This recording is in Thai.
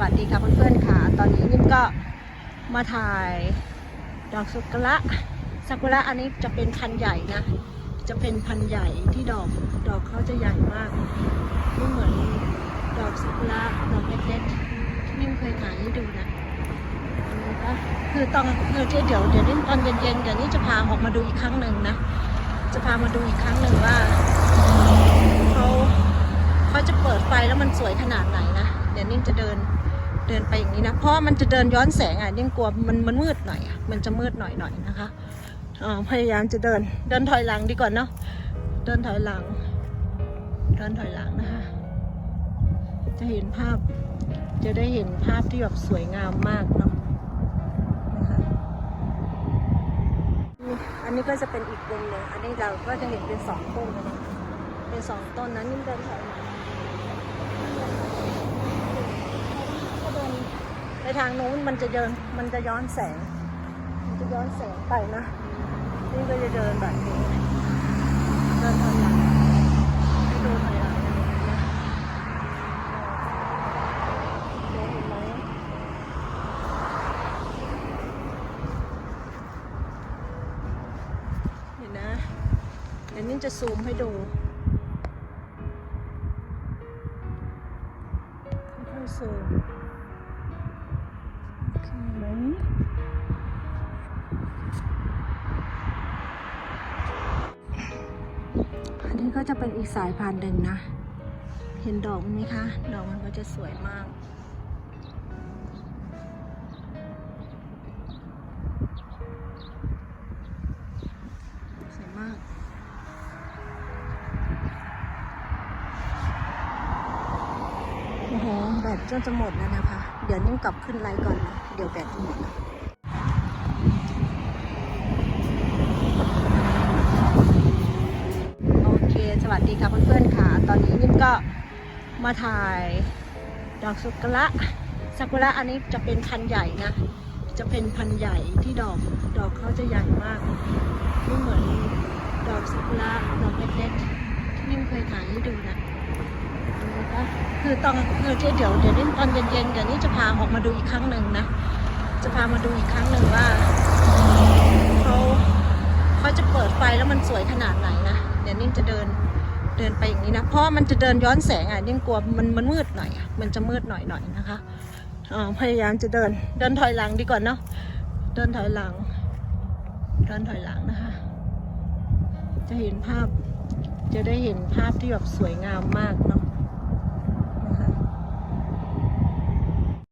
วัสดีค่ะเพื่อนๆค่ะ ตอนนี้นิ่มก็มาถ่ายดอกซากุระซากุระอันนี้จะเป็นพันใหญ่นะ จะเป็นพันใหญ่ที่ดอกดอกเขาจะใหญ่มากไม่เหมือนดอกซากุระดอกเล็กๆที่นิ่มเคยถ่ายให้ดูนะอันนี้ก็คือตอนคือเดี๋ยวเดี๋ยวนิ่มตอนเย็นๆเดี๋ยวนี้จะพาออกมาดูอีกครั้งหนึ่งนะ จะพามาดูอีกครั้งหนึ่งว่าเขาเขาจะเปิดไฟแล้วมันสวยขนาดไหนนะ เดี๋ยวนิ่มจะเดิน เดินไปอย่างนี้นะ เพราะมันจะเดินย้อนแสงอะนิ่มกลัวมันมันมืดหน่อยอะมันจะมืดหน่อยหน่อยนะคะพยายามจะเดินเดินถอยหลังดีกว่าเนาะเดินถอยหลัง เดินถอยหลังนะคะ จะเห็นภาพจะได้เห็นภาพที่แบบสวยงามมากเนาะนะคะอันนี้ก็จะเป็นอีกมุมหนึ่งอันนี้เราก็จะเห็นเป็นสองต้นนะเป็นสองต้นนั้นนิ่เดินถอยหลังก็เดินใน ทางนู้นมันจะเดินมันจะย้อนแสง มันจะย้อนแสงไปนะ นี่ก็จะเดินแบบนี้ เดินถอยหลังให้ดูถอยหลังอย่างนี้นะเห็นไหมเห็นนะเดี๋ยวนิ่มจะซูมให้ดูค่อยๆซูม อันนี้ก็จะเป็นอีกสายพันธุ์หนึ่งนะ เห็นดอกมันไหมคะ ดอกมันก็จะสวยมากสวยมากโอ้โหแบตจนจะหมดแล้วนะคะ ดี๋ยวนิ่มกลับขึ้นไลน์ก่อนนะ เดี๋ยวแบตหมดโอเค สวัสดีค่ะเพื่อนๆค่ะ ตอนนี้นิ่มก็มาถ่ายดอกซากุระซากุระอันนี้จะเป็นพันใหญ่นะ จะเป็นพันใหญ่ที่ดอก ดอกเขาจะใหญ่มาก ไม่เหมือนดอกซากุระดอกเล็กๆที่นิ่มเคยถ่ายให้ดูนะ คือตอนคือเดี๋ยวเดี๋ยวนิ่มตอนเย็นๆเดี๋ยวนี้จะพาออกมาดูอีกครั้งหนึ่งนะ จะพามาดูอีกครั้งหนึ่งว่าเขาเขาจะเปิดไฟแล้วมันสวยขนาดไหนนะเดี๋ยวนิ่มจะเดินเดินไปอย่างนี้นะ เพราะมันจะเดินย้อนแสงอะนิ่มกลัวมันมันมืดหน่อยมันจะมืดหน่อยหน่อยนะคะพยายามจะเดินเดินถอยหลังดีกว่าเนาะเดินถอยหลัง เดินถอยหลังนะคะ จะเห็นภาพจะได้เห็นภาพที่แบบสวยงามมากเนาะ